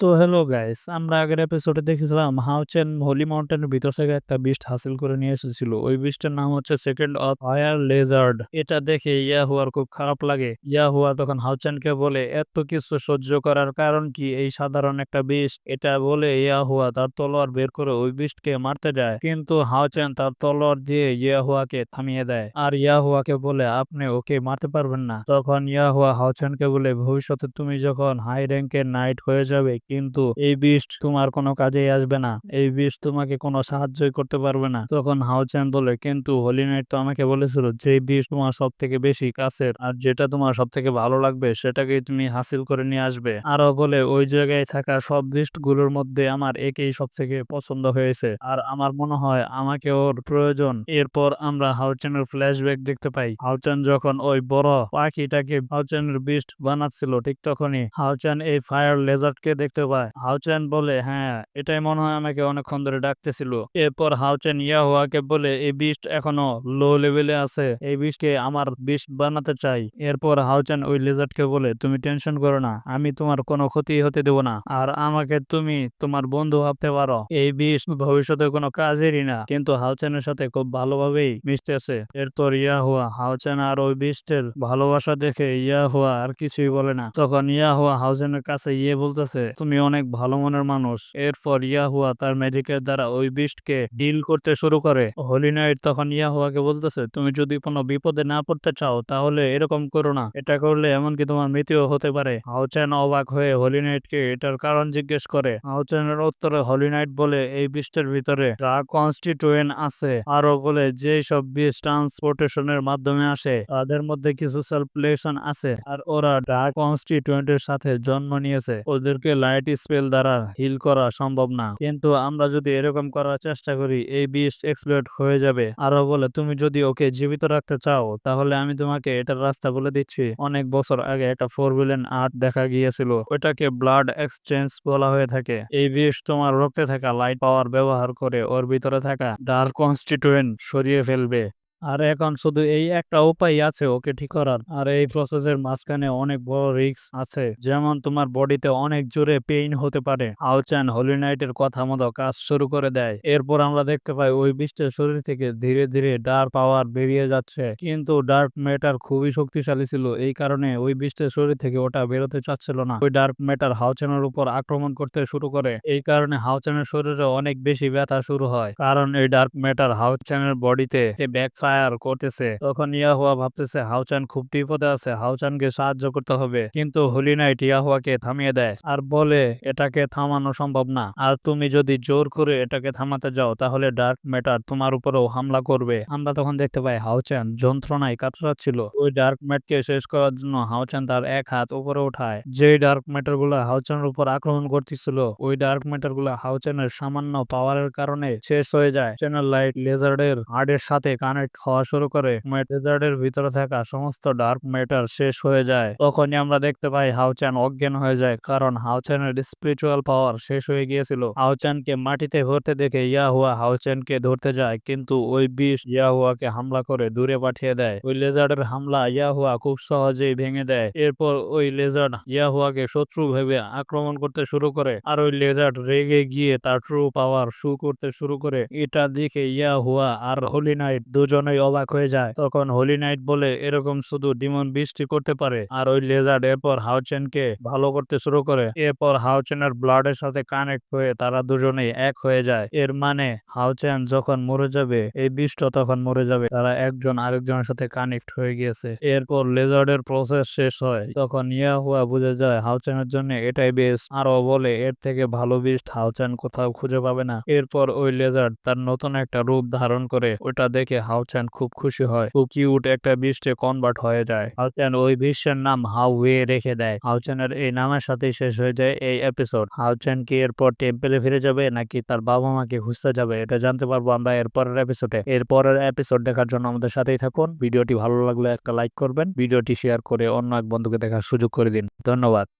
তো hello guys, আমরা আগের এপিসোডে দেখেছিলাম হাউচেন হোলি মাউন্টেনের ভিতর থেকে একটা বিস্ট হাসিল করে নিয়ে এসেছিল। ওই বিস্টের নাম হচ্ছে সেকেন্ড অফ ফায়ার লেজার্ড। এটা দেখে ইয়াহুয়ার খুব খারাপ লাগে। ইয়াহুয়া তখন হাউচেনকে বলে, এত কিছু সহ্য করার কারণ কি? এই সাধারণ একটা বিস্ট। এটা বলে ইয়াহুয়া তার তলোয়ার বের করে ওই বিস্টকে মারতে যায়। কিন্তু হাউচেন তার তলোয়ার দিয়ে ইয়া ইয়াহুয়াকে থামিয়ে দেয়। আর ইয়া ইয়াহুয়াকে বলে, আপনি ওকে মারতে পারবেন না। তখন ইয়া ইয়াহুয়া হাউচেনকে বলে, ভবিষ্যতে তুমি যখন হাই র্যাঙ্কের নাইট হয়ে যাবে কিন্তু এই বিষ তোমার কোনো কাজেই আসবে না। এই বিষ তোমাকে কোনো সাহায্যই করতে পারবে না। তখন হাউচেন বলে, কিন্তু হোলি নাইট তো আমাকে বলেছিল, যে বিষ তোমার সব থেকে বেশি কাছের আর যেটা তোমার সব থেকে ভালো লাগবে, সেটাকেই তুমি হাসিল করে নিয়ে আসবে। আরও বলে, ওই জায়গায় থাকা সব বিস্টগুলোর মধ্যে আমার একেই সব থেকে পছন্দ হয়েছে। আর আমার মনে হয় আমাকে ওর প্রয়োজন। এরপর আমরা হাউচেনের ফ্ল্যাশব্যাক দেখতে পাই। হাউচেন যখন ওই বড় পাখিটাকে হাউচেনের বিস্ট বানাচ্ছিল, ঠিক তখনই হাউচেন এই ফায়ার লেজার্টকে দেখতে পায় হাউচেন বলে হ্যাঁ এটাই মনে হয় আমাকে অনেকক্ষণ ধরে ডাকতেছিল। এরপর হাউচেন ইয়াহুয়াকে বলে, এই বিস্ট এখনও লো লেভেলে আছে, এই বিস্টকে আমার বিস্ট বানাতে চাই। এরপর হাউচেন ওই লেজার্টকে বলে, তুমি টেনশন করো না, আমি তোমার কোনো ক্ষতি হতে দেব না, আর আমাকে তুমি তোমার বন্ধু ভাবতে পারো। এই বিষ ভবিষ্যতে কোনো কাজেরই না, কিন্তু হাউচেনের সাথে খুব ভালোভাবেই মিশতেছে এরপর ইয়াহুয়া হাউচেন আর ওই বিস্টের ভালোবাসা দেখে ইয়াহুয়া আর কিছুই বলে না। তখন ইয়াহুয়া হাউচেনের কাছে ইয়ে বলতেছে, তুমি অনেক ভালো মনের মানুষ। এরপর ইয়াহুয়া তার ম্যাজিকের দ্বারা ওই বিস্টকে ডিল করতে শুরু করে। হোলি নাইট তখন ইয়াহুয়াকে বলতেছে, তুমি যদি কোনো বিপদে না পড়তে চাও, তাহলে এরকম করো না। এটা করলে এমনকি তোমার মৃত্যুও হতে পারে। হাউচেন অবাক হয়ে হোলি নাইটকে এটার কারণ জিজ্ঞেস করে। হাউচেনের উত্তরে হোলি নাইট বলে, এই বিস্টের ভিতরে ড্রাগ কনস্টিটিউয়েন্ট আছে আরও বলে যে সব বিষ ট্রান্সপোর্টেশনের মাধ্যমে আসে, তাদের মধ্যে কিছু সার্কুলেশন আছে। আর ওরা ড্রাগ কনস্টিটিউয়েন্টের সাথে জন্ম নিয়েছে। ওদেরকে লাইট স্পেল দ্বারা হিল করা সম্ভব না। কিন্তু আমরা যদি এরকম করার চেষ্টা করি, এই বিস্ট এক্সপ্লোড হয়ে যাবে। আরও বলে, তুমি যদি ওকে জীবিত রাখতে চাও, তাহলে আমি তোমাকে এটার রাস্তা বলে দিচ্ছি। অনেক বছর আগে একটা ফোর হুইলেন আর্ট দেখা গিয়েছিল। ওটাকে ব্লাড এক্সচেঞ্জ বলা হয়ে থাকে। এই বিষ তোমার রক্তে থাকা লাইট পাওয়ার ব্যবহার করে ওর ভিতরে থাকা ডার্ক কনস্টিটিউয়েন্ট সরিয়ে ফেলবে। আর এখন শুধু এই একটা উপায় আছে ওকে ঠিক করার। আর এই প্রসেসের মাঝখানে অনেক বড় রিস্ক আছে। যেমন তোমার বডিতে অনেক জোরে পেইন হতে পারে। আউচান হোলি নাইটের কথা মতো কাজ শুরু করে দেয়। এরপর আমরা দেখতে পাই ওই বিষ্টের শরীর থেকে ধীরে ধীরে ডার্ক পাওয়ার বেরিয়ে যাচ্ছে। কিন্তু ডার্ক ম্যাটার খুবই শক্তিশালী ছিল। এই কারণে ওই বিষ্টের শরীর থেকে ওটা বেরোতে চাচ্ছিল না। ওই ডার্ক ম্যাটার হাউচানের উপর আক্রমণ করতে শুরু করে। এই কারণে হাউচানের শরীরে অনেক বেশি ব্যথা শুরু হয়। কারণ এই ডার্ক ম্যাটার হাউচানের বডিতে ব্যাক ফায়ার করতেছে। তখন ইয়াহুয়া ভাবতেছে হাউচান খুব বিপদে আছে হাউচানকে সাহায্য করতে হবে। কিন্তু হোলি নাইট ইয়াহুয়াকে থামিয়ে দেয় আর বলে, এটাকে থামানো সম্ভব না। আর তুমি যদি জোর করে এটাকে থামাতে যাও, তাহলে ডার্ক ম্যাটার তোমার উপরেও হামলা করবে। আমরা তখন দেখতে পাই হাউচান যন্ত্রণায় কাতরাচ্ছিল। ওই ডার্ক ম্যাটকে শেষ করার জন্য হাউচান তার এক হাত উপরে উঠায় যে ডার্ক ম্যাটারগুলো হাউচানের উপর আক্রমণ করতেছিল, ওই ডার্ক ম্যাটারগুলো হাউচানের সামান্য পাওয়ারের কারণে শেষ হয়ে যায়। চ্যানেল লাইট লেজারের হার্ডের সাথে কানেক্ট হওয়া শুরু করে ডেজার্টের ভিতরে থাকা সমস্ত ডার্ক ম্যাটার শেষ হয়ে যায়। তখনই আমরা দেখতে পাই হাউচান অজ্ঞান হয়ে যায়, কারণ হাউচানের স্পিরিচুয়াল পাওয়ার শেষ হয়ে গিয়েছিল। হাউচানকে মাটিতে ধরতে দেখে ইয়াহুয়া হাউচানকে ধরতে যায়, কিন্তু ওই বিষ ইয়াহুয়াকে হামলা করে দূরে পাঠিয়ে দেয়। ওই লেজার্ডের হামলা ইয়াহুয়া খুব সহজেই ভেঙে দেয়। এরপর ওই লেজার্ড ইয়াহুয়াকে শত্রু ভেবে আক্রমণ করতে শুরু করে, আর ওই লেজার্ড রেগে গিয়ে তার ট্রু পাওয়ার শু করতে শুরু করে। এটা দেখে ইয়াহুয়া আর হোলি নাইট দুজনেই অবাক হয়ে যায় তখন হোলি নাইট বলে এরকম শুধু ডিমন বৃষ্টি করতে পারে, আর ওই লেজার্ড এরপর হাউচেনকে ভালো করতে শুরু করে। এরপর হাউচেনের ব্লাডের সাথে কানেক্ট হয়ে তারা দুজনেই এক হয়ে যায়। এর মানে হাউচেন যখন মরে যাবে, এই বিষ্ট তখন মরে যাবে। তারা একজন আরেকজনের সাথে কানেক্ট হয়ে গিয়েছে। এরপর লেজার্ডের প্রসেস শেষ হয়। তখন ইয়াহুয়া বুঝে যায় হাউচেনের জন্য এটাই বেশ আরও বলে, এর থেকে ভালো বিষ্ট হাউচেন কোথাও খুঁজে পাবে না। এরপর ওই লেজার্ড তার নতুন একটা রূপ ধারণ করে, ওটা দেখে হাউচেন খুব খুশি হয়। খুব কিউট একটা বৃষ্টে কনভার্ট হয়ে যায়। হাউচেন ওই বিশ্বের নাম হাউ ওয়ে রেখে দেয়। হাউচেনের এই নামের সাথে শেষ হয়ে যায় এই এপিসোড হাউচেন কি এরপর টেম্পেলে ফিরে যাবে নাকি তার বাবা মাকে খুঁজতে যাবে? এটা জানতে পারব আমরা এরপরের এপিসোডে এরপরের এপিসোড দেখার জন্য আমাদের সাথেই থাকুন। ভিডিওটি ভালো লাগলে একটা লাইক করবেন। ভিডিওটি শেয়ার করে অন্য এক বন্ধুকে দেখার সুযোগ করে দিন। ধন্যবাদ।